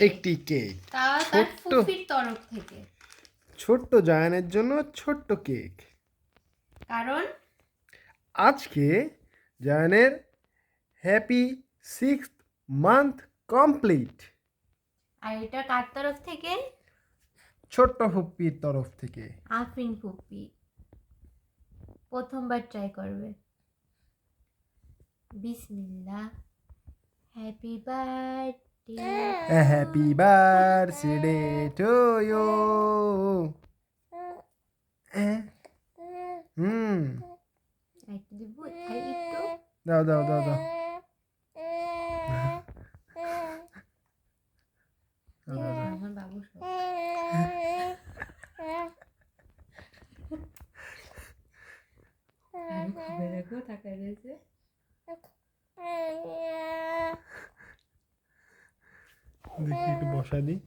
একটি কেক। ছোট্ট। তরফ থেকে। ছোট্ট জায়ানের জন্য ছোট্ট কেক। কারণ? আজকে জায়ানের হ্যাপি সিক্স মান্থ কমপ্লিট। আর এটা কার তরফ থেকে? ছোট্ট ফুপ্পির তরফ থেকে। আফিন ফুপি প্রথমবার ট্রাই করবে। বিসমিল্লাহ। Happy birthday happy birthday to you hmm একটু দিব আর একটু দাও দাও দাও দাও দাও, দাও, দাও। আমার বাবু সব আরও খাবে দেখো একটু বসাই দিই।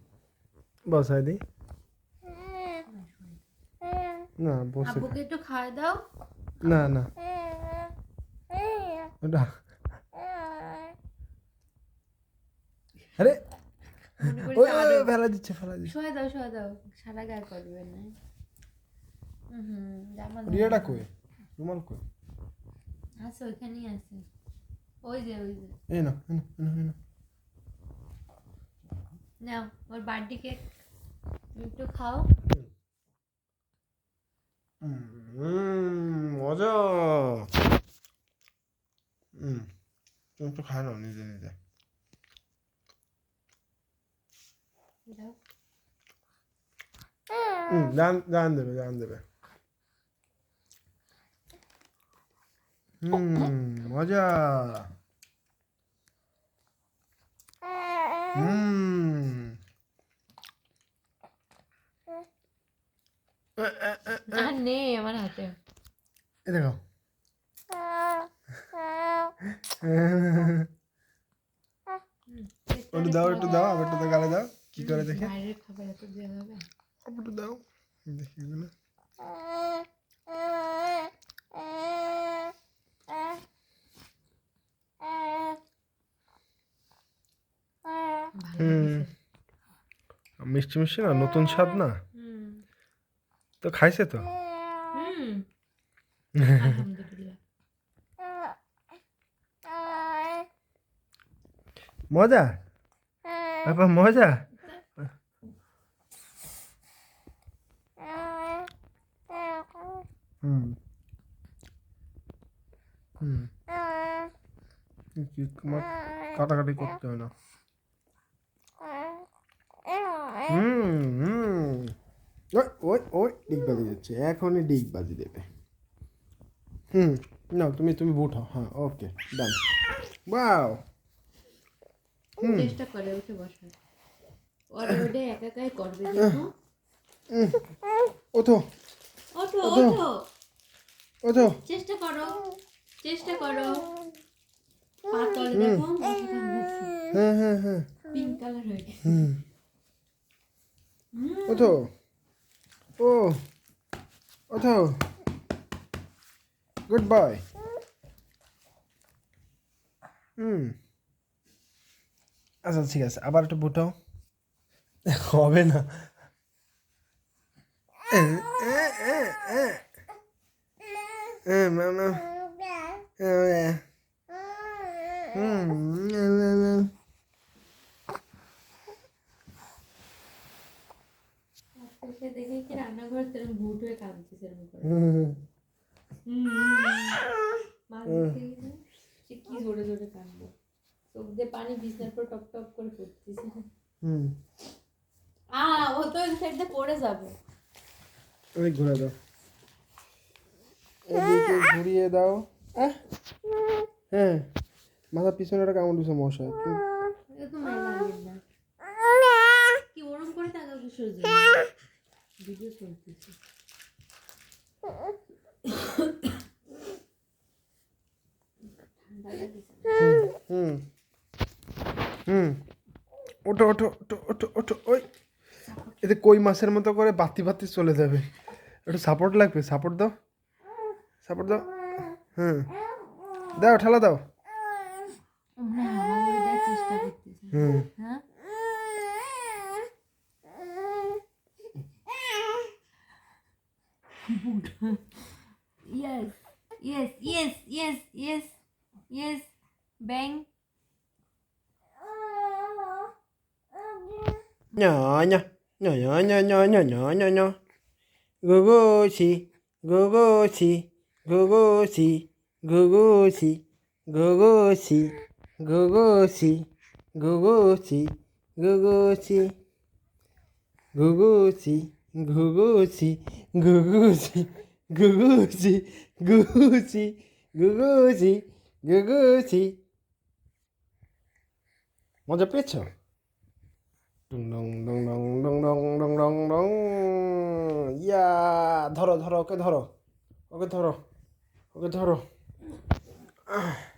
বসাই দিই। না বসে আব্বুকে একটু খাওয়া দাও। না না। ওটা আরে ওই ওই, ওই, ফেলা দিচ্ছে ফেলা দিচ্ছে। শোয়া দাও শোয়া দাও। সারা গায়ে করবে না। হুম জামা। রিয়াটা কই? রুমাল কই? আছে ওইখানেই আছে। ওই যে ওই যে। না এই না, এই না, এই না। নাও ওর বার্থডে কেক একটু খাও। মজা। হুম তুমি একটু খায় নাও নিজে নিজে। হুম দেবে দেবে। হুম মজা। হুম আর নেই আমার হাতে এ দেখো একটু দাও একটু দাও আবার একটু গালে দাও কি করে দেখে বাইরের খাবার এত দেওয়া হবে আবার একটু দাও দেখি এগুলো মিষ্টি মিষ্টি না নতুন স্বাদ না? তো খাইছে তো? মজা? বাবা মজা? হুম। হুম। কাটাকাটি করতে হয় না? হুম হুম। ওই ওই ওই ডিগ বাজি যাচ্ছে। এখনই ডিগ বাজি দেবে। হুম না তুমি তুমি উঠো। হ্যাঁ ওকে ডান। বাও হুম। চেষ্টা করে উঠে বসা। ওরে ওরে একা একাই করবে দেখো ওঠো। ওঠো ওঠো। ওঠো। ওঠো। চেষ্টা করো চেষ্টা করো। পাতলে দেখো হ্যাঁ হ্যাঁ হ্যাঁ। পিঙ্ক কালার হয়ে গেছে। ওঠো ও ওঠো গুড বয় হুম আচ্ছা ঠিক আছে আবার একটু বুটাও। হবে না। এ, এ, এ, এ। এ, মামা। এ, এ। হুম, এ, এ, এ। সে দেখে কি তেরম ভুট হয়ে কাঁদছিস এরকম করে। হুম, হুম, দেখতে গেলে সে কি জোরে জোরে কাঁদবো। চোখ দিয়ে পানি বিছনার পর টপ টপ করে পড়তিস আ ও তো ওই সাইডে পড়ে যাবে। অনেক ঘুরে দাও। এদিকে ঘুরিয়ে দাও! হ্যাঁ মাথা পিছনে একটা কামড় দিছে মশা কি- ওরম করে তাকাও কিশোর ভিডিও চলতেছে। হুম হুম। ওঠো ওঠো ওঠো ওঠো ওঠো ওই। এতে কই মাছের মতো করে বাতি বাতি চলে যাবে। একটু সাপোর্ট লাগবে সাপোর্ট দাও। সাপোর্ট দাও। হ্যাঁ দাও ঠেলা দাও। হুম। yes, yes, yes, yes, yes, yes. Bang. Nhỏ nhỏ, nhỏ nhỏ nhỏ nhỏ nhỏ nhỏ nhỏ nhỏ. Go go si, go go si, go go si, go go si, go go si, go go si, go go si, go go si, go go si. 누구지 누구지 누구지 누구지 누구지 누구지. 먼저 빼쳐 둥둥둥둥둥둥둥둥둥. 이야 털어 털어 꽤 털어. 어깨 털어. 어깨 털어. 아.